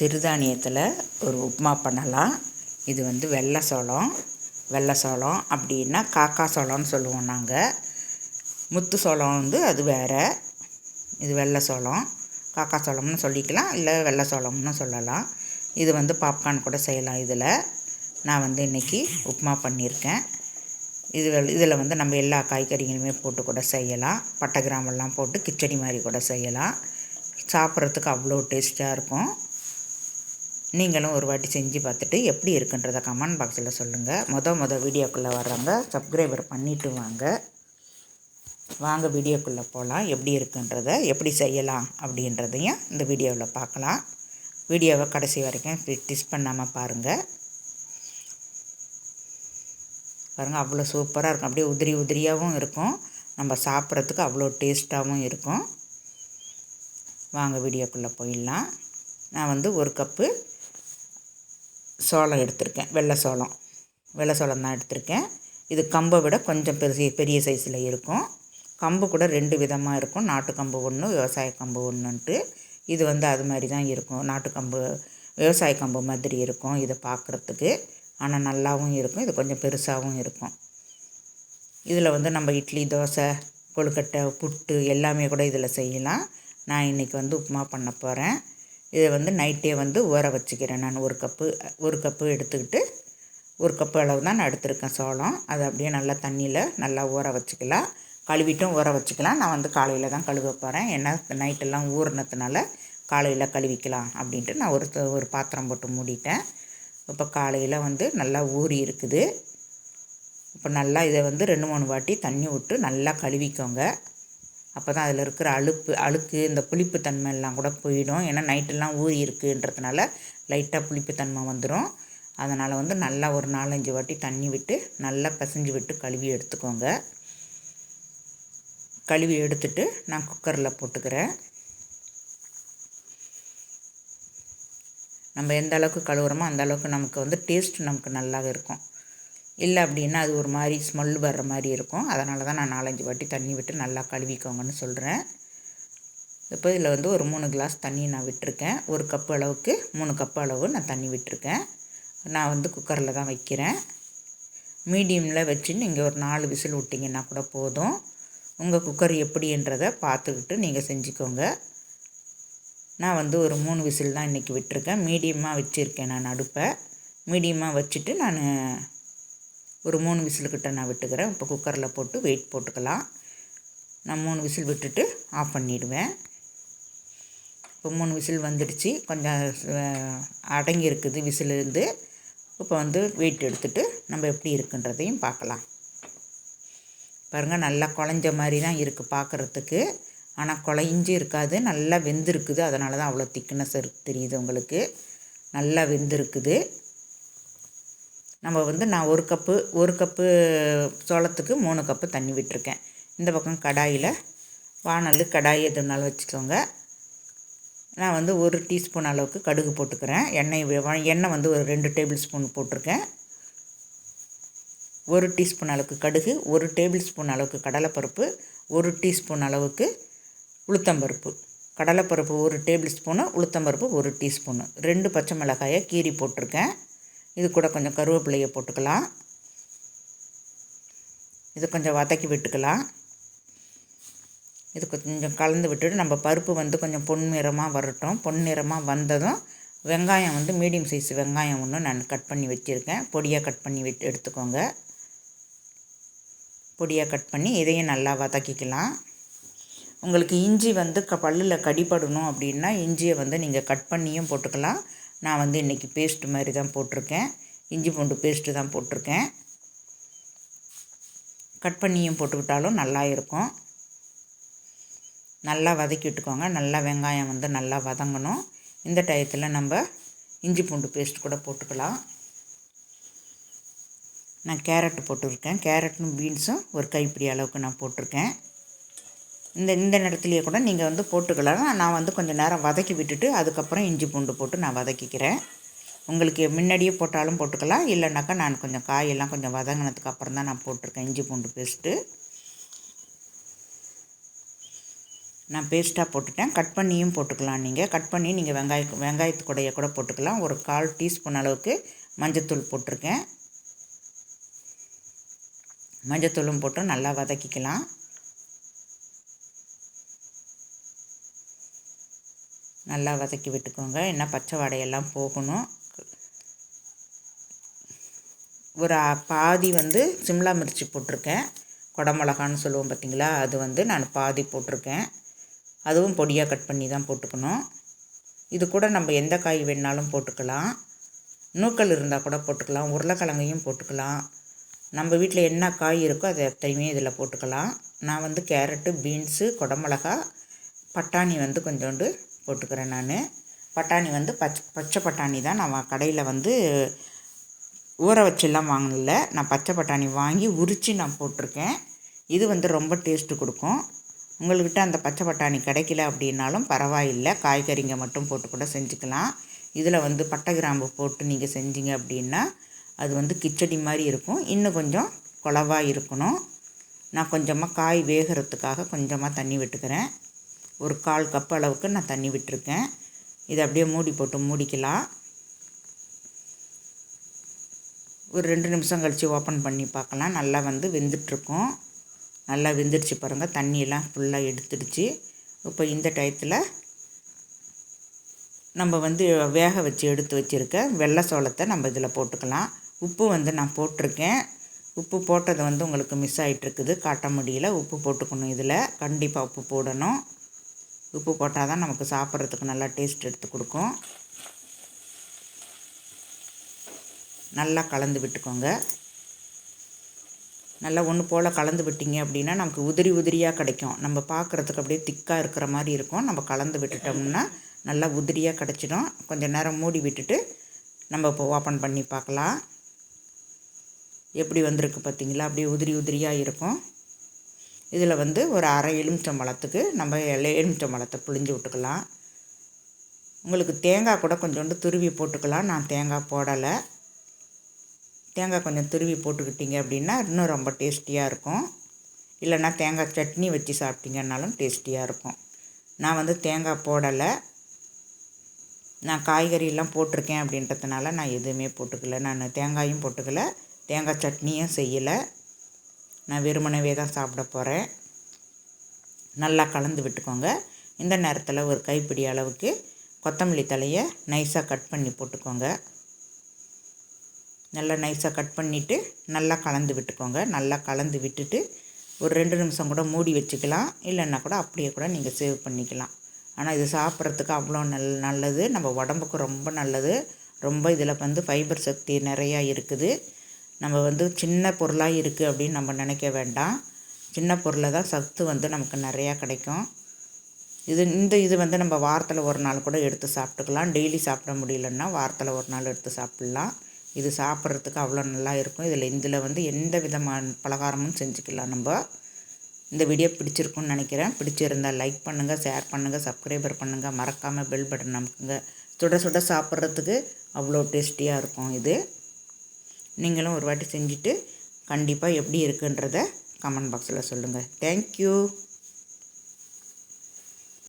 சிறுதானியத்தில் ஒரு உப்புமா பண்ணலாம். இது வந்து வெள்ளை சோளம். வெள்ளை சோளம் அப்படின்னா காக்கா சோளம்னு சொல்லுவோம் நாங்கள் முத்து சோளம் வந்து அது வேறு. இது வெள்ளை சோளம். காக்கா சோளம்னு சொல்லிக்கலாம். இல்லை வெள்ளை சோளம்னு சொல்லலாம். இது வந்து பாப்கார்ன் கூட செய்யலாம் இதில். நான் வந்து இன்றைக்கி உப்புமா பண்ணியிருக்கேன். இது இதில் வந்து நம்ம எல்லா காய்கறிகளுமே போட்டு கூட செய்யலாம். பட்டை கிராமெல்லாம் போட்டு கிச்சடி மாதிரி கூட செய்யலாம். சாப்பிட்றதுக்கு அவ்வளோ டேஸ்ட்டாக இருக்கும். நீங்களும் ஒரு வாட்டி செஞ்சு பார்த்துட்டு எப்படி இருக்குன்றதை கமெண்ட் பாக்ஸில் சொல்லுங்கள் மொதல் மொதல் வீடியோக்குள்ளே வர்றவங்க சப்ஸ்கிரைபர் பண்ணிவிட்டு வாங்க. வாங்க வீடியோக்குள்ளே போகலாம் எப்படி இருக்குன்றத எப்படி செய்யலாம் அப்படின்றதையும் இந்த வீடியோவில் பார்க்கலாம். வீடியோவை கடைசி வரைக்கும் டிஸ் பண்ணாமல் பாருங்கள் பாருங்கள் அவ்வளோ சூப்பராக இருக்கும். அப்படியே உதிரி உதிரியாகவும் இருக்கும். நம்ம சாப்பிட்றதுக்கு அவ்வளோ டேஸ்ட்டாகவும் இருக்கும். வாங்க வீடியோக்குள்ளே போயிடலாம். நான் வந்து ஒரு கப்பு சோளம் எடுத்திருக்கேன். வெள்ளை சோளம். வெள்ளை சோளம் தான் எடுத்திருக்கேன். இது கம்பை விட கொஞ்சம் பெரிய பெரிய சைஸில் இருக்கும். கம்பு கூட ரெண்டு விதமாக இருக்கும். நாட்டு கம்பு ஒன்று விவசாய கம்பு ஒன்றுன்ட்டு இது வந்து அது மாதிரி தான் இருக்கும். நாட்டு கம்பு விவசாய கம்பு மாதிரி இருக்கும் இதை பார்க்குறதுக்கு. ஆனால் நல்லாவும் இருக்கும். இது கொஞ்சம் பெருசாகவும் இருக்கும். இதில் வந்து நம்ம இட்லி தோசை கொழுக்கட்டை புட்டு எல்லாமே கூட இதில் செய்யலாம். நான் இன்றைக்கி வந்து உப்புமா பண்ண போகிறேன் இதை வந்து நைட்டே வந்து ஊற வச்சுக்கிறேன் நான் ஒரு கப்பு ஒரு கப்பு எடுத்துக்கிட்டு ஒரு கப்பு அளவு தான் நான் எடுத்திருக்கேன் சோளம். அதை அப்படியே நல்லா தண்ணியில் நல்லா ஊற வச்சுக்கலாம். கழுவிட்டும் ஊற வச்சுக்கலாம். நான் வந்து காலையில் தான் கழுவ போகிறேன் ஏன்னா நைட்டெல்லாம் ஊறினதுனால காலையில் கழுவிக்கலாம் அப்படின்ட்டு நான் ஒரு ஒரு பாத்திரம் போட்டு மூடிட்டேன். இப்போ காலையில் வந்து நல்லா ஊறி இருக்குது. இப்போ நல்லா இதை வந்து ரெண்டு மூணு வாட்டி தண்ணி விட்டு நல்லா கழுவிக்கோங்க. அப்போ தான் அதில் இருக்கிற அழுப்பு அழுக்கு இந்த புளிப்பு தன்மை எல்லாம் கூட போயிடும். ஏன்னா நைட்டெல்லாம் ஊறி இருக்குன்றதுனால லைட்டாக புளிப்பு தன்மை வந்துடும் அதனால் வந்து நல்லா ஒரு நாலஞ்சு வாட்டி தண்ணி விட்டு நல்லா பிசைஞ்சு விட்டு கழுவி எடுத்துக்கோங்க. கழுவி எடுத்துட்டு நான் குக்கரில் போட்டுக்கிறேன். நம்ம எந்த அளவுக்கு கழுவுறோமோ அந்த அளவுக்கு நமக்கு வந்து டேஸ்ட் நமக்கு நல்லா இருக்கும். இல்லை அப்படின்னா அது ஒரு மாதிரி ஸ்மெல் வர்ற மாதிரி இருக்கும். அதனால தான் நான் நாலஞ்சு வாட்டி தண்ணி விட்டு நல்லா கழுவிக்கோங்கன்னு சொல்கிறேன் இப்போ இதில் வந்து ஒரு மூணு கிளாஸ் தண்ணி நான் விட்டுருக்கேன். ஒரு கப்பு அளவுக்கு மூணு கப்பு அளவு நான் தண்ணி விட்டுருக்கேன். நான் வந்து குக்கரில் தான் வைக்கிறேன். மீடியமில் வச்சு நீங்கள் ஒரு நாலு விசில் விட்டிங்கன்னா கூட போதும். உங்கள் குக்கர் எப்படின்றதை பார்த்துக்கிட்டு நீங்கள் செஞ்சுக்கோங்க. நான் வந்து ஒரு மூணு விசில் தான் இன்றைக்கி விட்டுருக்கேன். மீடியமாக வச்சுருக்கேன் நான் அடுப்பை. மீடியமாக வச்சுட்டு நான் ஒரு மூணு விசிலுக்கிட்ட நான் விட்டுக்கிறேன். இப்போ குக்கரில் போட்டு வெயிட் போட்டுக்கலாம். நான் மூணு விசில் விட்டுட்டு ஆஃப் பண்ணிவிடுவேன் இப்போ மூணு விசில் வந்துடுச்சு. கொஞ்சம் அடங்கி இருக்குது விசிலிருந்து. இப்போ வந்து வெயிட் எடுத்துகிட்டு நம்ம எப்படி இருக்குன்றதையும் பார்க்கலாம். பாருங்கள் நல்லா குழஞ்ச மாதிரி தான் இருக்குது பார்க்குறதுக்கு. ஆனால் குழஞ்சி இருக்காது. நல்லா வெந்திருக்குது. அதனால தான் அவ்வளோ திக்னஸ் தெரியுது உங்களுக்கு. நல்லா வெந்திருக்குது. நம்ம வந்து நான் ஒரு கப்பு ஒரு கப்பு சோளத்துக்கு மூணு கப்பு தண்ணி விட்டுருக்கேன். இந்த பக்கம் கடாயில் வானல் கடாய் எதுனாலும் வச்சுக்கோங்க. நான் வந்து ஒரு டீஸ்பூன் அளவுக்கு கடுகு போட்டுக்கிறேன். எண்ணெய் எண்ணெய் வந்து ஒரு ரெண்டு டேபிள் ஸ்பூன் போட்டிருக்கேன். ஒரு டீஸ்பூன் அளவுக்கு கடுகு ஒரு டேபிள் ஸ்பூன் அளவுக்கு கடலைப்பருப்பு ஒரு டீஸ்பூன் அளவுக்கு உளுத்தம்பருப்பு. கடலைப்பருப்பு ஒரு டேபிள் ஸ்பூனு உளுத்தம்பருப்பு ஒரு டீஸ்பூனு. ரெண்டு பச்சை மிளகாயை கீரி போட்டிருக்கேன். இது கூட கொஞ்சம் கருவேப்பிலையை போட்டுக்கலாம். இது கொஞ்சம் வதக்கி விட்டுக்கலாம். இது கொஞ்சம் கலந்து விட்டுட்டு நம்ம பருப்பு வந்து கொஞ்சம் பொன்னிறமாக வரட்டும். பொன்னிறமாக வந்ததும் வெங்காயம் வந்து மீடியம் சைஸ் வெங்காயம் ஒன்று நான் கட் பண்ணி வச்சுருக்கேன். பொடியாக கட் பண்ணி விட்டு எடுத்துக்கோங்க. பொடியாக கட் பண்ணி இதையும் நல்லா வதக்கிக்கலாம். உங்களுக்கு இஞ்சி வந்து க பல்லில் கடிப்படணும் அப்படின்னா இஞ்சியை வந்து நீங்கள் கட் பண்ணியும் போட்டுக்கலாம். நான் வந்து இன்றைக்கி பேஸ்ட் மாதிரி தான் போட்டிருக்கேன். இஞ்சி பூண்டு பேஸ்ட்டு தான் போட்டிருக்கேன். கட் பண்ணியும் போட்டுக்கிட்டாலும் நல்லா இருக்கும். நல்லா வதக்கி விட்டுக்கோங்க. நல்லா வெங்காயம் வந்து நல்லா வதங்கணும். இந்த டயத்தில் நம்ம இஞ்சி பூண்டு பேஸ்ட் கூட போட்டுக்கலாம். நான் கேரட் போட்டிருக்கேன். கேரட்டும் பீன்ஸும் ஒரு கைப்பிடி அளவுக்கு நான் போட்டிருக்கேன். இந்த இந்த நேரத்துலேயே கூட நீங்கள் வந்து போட்டுக்கலாம். நான் வந்து கொஞ்சம் நேரம் வதக்கி விட்டுட்டு அதுக்கப்புறம் இஞ்சி பூண்டு போட்டு நான் வதக்கிக்கிறேன். உங்களுக்கு முன்னாடியே போட்டாலும் போட்டுக்கலாம். இல்லைனாக்கா நான் கொஞ்சம் காயெல்லாம் கொஞ்சம் வதங்கினதுக்கு அப்புறம் தான் நான் போட்டிருக்கேன் இஞ்சி பூண்டு பேஸ்ட்டு நான் பேஸ்ட்டாக போட்டுட்டேன். கட் பண்ணியும் போட்டுக்கலாம் நீங்கள் கட் பண்ணி நீங்கள் வெங்காய வெங்காயத்து கூடைய கூட போட்டுக்கலாம். ஒரு கால் டீஸ்பூன் அளவுக்கு மஞ்சத்தூள் போட்டிருக்கேன். மஞ்சத்தூளும் போட்டு நல்லா வதக்கிக்கலாம். நல்லா வதக்கி விட்டுக்கோங்க. என்ன பச்சை வாடையெல்லாம் போகணும். ஒரு பாதி வந்து சிம்லா மிர்ச்சி போட்டிருக்கேன். குடமிளகான்னு சொல்லுவோம் பார்த்திங்களா? அது வந்து நான் பாதி போட்டிருக்கேன். அதுவும் பொடியாக கட் பண்ணி தான் போட்டுக்கணும். இது கூட நம்ம எந்த காய் வேணாலும் போட்டுக்கலாம். நூக்கல் இருந்தால் கூட போட்டுக்கலாம். உருளைக்கிழங்கையும் போட்டுக்கலாம். நம்ம வீட்டில் என்ன காய் இருக்கோ அதை எத்தையுமே இதில் போட்டுக்கலாம். நான் வந்து கேரட்டு பீன்ஸு குடமிளகா பட்டாணி வந்து கொஞ்சோண்டு போட்டுக்கிறேன் நான். பட்டாணி வந்து பச் பச்சை பட்டாணி தான். நான் கடையில் வந்து ஊற வச்செல்லாம் வாங்கல. நான் பச்சை பட்டாணி வாங்கி உரித்து நான் போட்டிருக்கேன். இது வந்து ரொம்ப டேஸ்ட்டு கொடுக்கும். உங்கள்கிட்ட அந்த பச்சை பட்டாணி கிடைக்கல அப்படின்னாலும் பரவாயில்லை. காய்கறிங்க மட்டும் போட்டு கூட செஞ்சுக்கலாம். இதில் வந்து பட்டை கிராம்பு போட்டு நீங்கள் செஞ்சீங்க அப்படின்னா அது வந்து கிச்சடி மாதிரி இருக்கும். இன்னும் கொஞ்சம் குழவாக இருக்கணும். நான் கொஞ்சமாக காய் வேகிறதுக்காக கொஞ்சமாக தண்ணி விட்டுக்கிறேன். ஒரு கால் கப் அளவுக்கு நான் தண்ணி விட்டுருக்கேன். இதை அப்படியே மூடி போட்டு மூடிக்கலாம். ஒரு ரெண்டு நிமிஷம் கழித்து ஓப்பன் பண்ணி பார்க்கலாம். நல்லா வந்து வெந்துட்டுருக்கோம். நல்லா வெந்துடுச்சு பாருங்கள் தண்ணியெல்லாம் ஃபுல்லாக எடுத்துடுச்சு. இப்போ இந்த டயத்தில் நம்ம வந்து வேக வச்சு எடுத்து வச்சுருக்க வெள்ளை சோளத்தை நம்ம இதில் போட்டுக்கலாம். உப்பு வந்து நான் போட்டிருக்கேன். உப்பு போட்டது வந்து உங்களுக்கு மிஸ் ஆகிட்டுருக்குது காட்ட முடியல. உப்பு போட்டுக்கணும் இதில். கண்டிப்பாக உப்பு போடணும். உப்பு போட்டால் தான் நமக்கு சாப்பிட்றதுக்கு நல்லா டேஸ்ட் எடுத்து கொடுக்கும். நல்லா கலந்து விட்டுக்கோங்க. நல்லா ஒன்று போல் கலந்து விட்டிங்க அப்படின்னா நமக்கு உதிரி உதிரியாக கிடைக்கும். நம்ம பார்க்குறதுக்கு அப்படியே திக்காக இருக்கிற மாதிரி இருக்கும். நம்ம கலந்து விட்டுட்டோம்னா நல்லா உதிரியாக கிடச்சிடும். கொஞ்சம் நேரம் மூடி விட்டுட்டு நம்ம இப்போ ஓப்பன் பண்ணி பார்க்கலாம். எப்படி வந்திருக்கு பார்த்திங்களா? அப்படியே உதிரி உதிரியாக இருக்கும். இதில் வந்து ஒரு அரை எலுமிச்சம்பழத்துக்கு நம்ம எலுமிச்சம்பழத்தை புழிஞ்சு விட்டுக்கலாம். உங்களுக்கு தேங்காய் கூட கொஞ்சோண்டு துருவி போட்டுக்கலாம். நான் தேங்காய் போடலை. தேங்காய் கொஞ்சம் துருவி போட்டுக்கிட்டிங்க அப்படின்னா இன்னும் ரொம்ப டேஸ்டியாக இருக்கும். இல்லைன்னா தேங்காய் சட்னி வச்சு சாப்பிட்டீங்கன்னாலும் டேஸ்டியாக இருக்கும். நான் வந்து தேங்காய் போடலை. நான் காய்கறியெல்லாம் போட்டிருக்கேன் அப்படின்றதுனால நான் எதுவுமே போட்டுக்கல. நான் தேங்காயும் போட்டுக்கல. தேங்காய் சட்னியும் செய்யலை. நான் வெறுமனவே தான் சாப்பிட போகிறேன் நல்லா கலந்து விட்டுக்கோங்க. இந்த நேரத்தில் ஒரு கைப்பிடி அளவுக்கு கொத்தமல்லி தலையை நைஸாக கட் பண்ணி போட்டுக்கோங்க. நல்லா நைஸாக கட் பண்ணிவிட்டு நல்லா கலந்து விட்டுக்கோங்க. நல்லா கலந்து விட்டுட்டு ஒரு ரெண்டு நிமிஷம் கூட மூடி வச்சுக்கலாம். இல்லைன்னா கூட அப்படியே கூட நீங்கள் சேவ் பண்ணிக்கலாம். ஆனால் இது சாப்பிட்றதுக்கு அவ்வளோ நல் நல்லது. நம்ம உடம்புக்கு ரொம்ப நல்லது. ரொம்ப இதில் வந்து ஃபைபர் சக்தி நிறையா இருக்குது. நம்ம வந்து சின்ன பொருளாக இருக்குது அப்படின்னு நம்ம நினைக்க வேண்டாம். சின்ன பொருளை தான் சத்து வந்து நமக்கு நிறையா கிடைக்கும். இது இந்த இது வந்து நம்ம வாரத்தில் ஒரு நாள் கூட எடுத்து சாப்பிட்டுக்கலாம். டெய்லி சாப்பிட முடியலன்னா வாரத்தில் ஒரு நாள் எடுத்து சாப்பிட்லாம். இது சாப்பிட்றதுக்கு அவ்வளோ நல்லா இருக்கும். இதில் இதில் வந்து எந்த விதமான பலகாரமும் செஞ்சுக்கலாம் நம்ம. இந்த வீடியோ பிடிச்சிருக்குன்னு நினைக்கிறேன். பிடிச்சிருந்தால் லைக் பண்ணுங்கள் ஷேர் பண்ணுங்கள் சப்ஸ்கிரைபர் பண்ணுங்கள் மறக்காமல் பெல் பட்டன் நமக்குங்க சுட சுட சாப்பிட்றதுக்கு அவ்வளோ டேஸ்டியாக இருக்கும் இது. நீங்களும் ஒரு வாட்டி செஞ்சுட்டு கண்டிப்பாக எப்படி இருக்குன்றத கமெண்ட் பாக்ஸில் சொல்லுங்கள் தேங்க்யூ